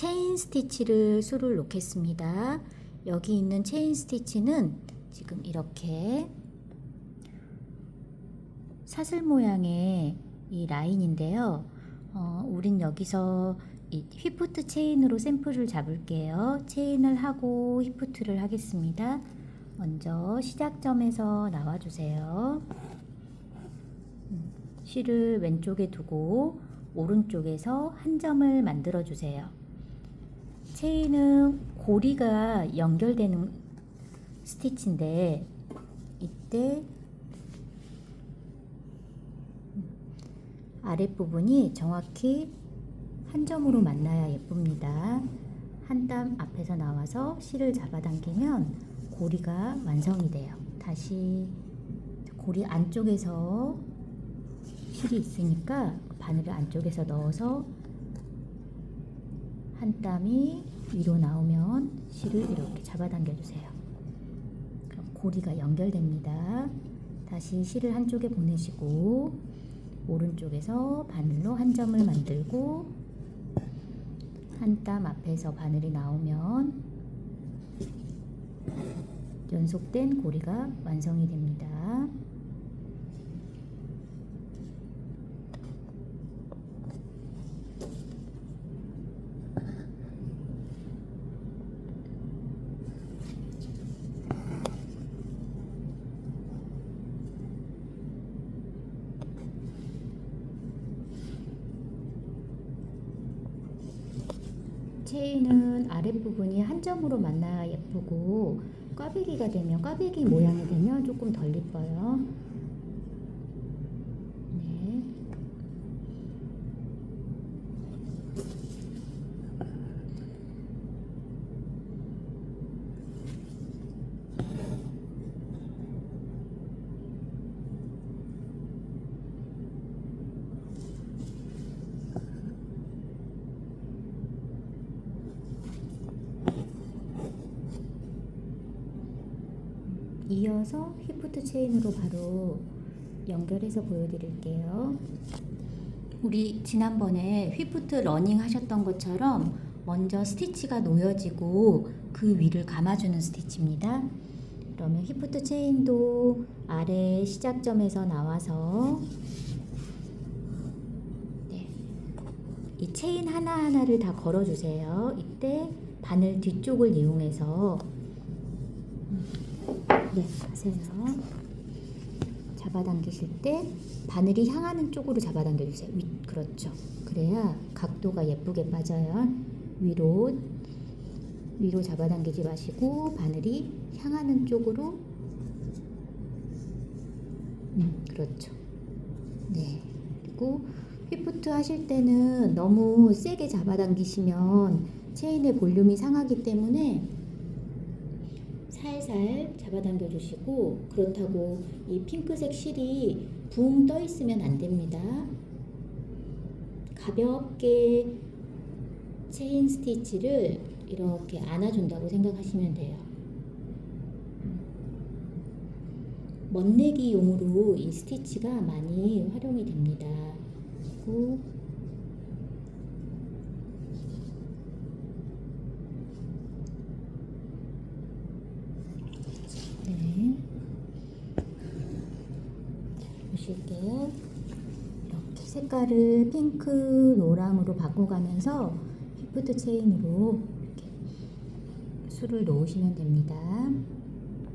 체인 스티치를 수를 놓겠습니다. 여기 있는 체인 스티치는 지금 이렇게 사슬 모양의 이 라인인데요. 어, 우린 여기서 이 휘프트 체인으로 샘플을 잡을게요. 체인을 하고 휘프트를 하겠습니다. 먼저 시작점에서 나와주세요. 음, 실을 왼쪽에 두고 오른쪽에서 한 점을 만들어 주세요. 체인은 고리가 연결되는 스티치인데 이때 아랫부분이 정확히 한 점으로 만나야 예쁩니다. 한 땀 앞에서 나와서 실을 잡아당기면 고리가 완성이 돼요. 다시 고리 안쪽에서 실이 있으니까 바늘을 안쪽에서 넣어서 한 땀이 위로 나오면 실을 이렇게 잡아당겨 주세요. 그럼 고리가 연결됩니다. 다시 실을 한쪽에 보내시고 오른쪽에서 바늘로 한 점을 만들고 한 땀 앞에서 바늘이 나오면 연속된 고리가 완성이 됩니다. 체인은 아랫부분이 한 점으로 만나야 예쁘고 꽈배기가 되면 꽈배기 모양이 되면 조금 덜 이뻐요. 네. 이어서 휘프트 체인으로 바로 연결해서 보여드릴게요. 우리 지난번에 휘프트 러닝 하셨던 것처럼 먼저 스티치가 놓여지고 그 위를 감아주는 스티치입니다. 그러면 휘프트 체인도 아래 시작점에서 나와서 네. 이 체인 하나하나를 다 걸어주세요. 이때 바늘 뒤쪽을 이용해서 네, 하세요. 잡아당기실 때 바늘이 향하는 쪽으로 잡아당겨 주세요. 위, 그렇죠. 그래야 각도가 예쁘게 빠져요. 위로 위로 잡아당기지 마시고 바늘이 향하는 쪽으로 음, 그렇죠. 네. 그리고 휘프트 하실 때는 너무 세게 잡아당기시면 체인의 볼륨이 상하기 때문에 살살 잡아당겨 주시고 그렇다고 이 핑크색 실이 붕 떠 있으면 안 됩니다. 가볍게 체인 스티치를 이렇게 안아준다고 생각하시면 돼요. 멋내기용으로 이 스티치가 많이 활용이 됩니다. 그리고 네. 자, 보실게요. 이렇게 색깔을 핑크, 노랑으로 바꿔가면서 히프트 체인으로 이렇게 술을 놓으시면 됩니다.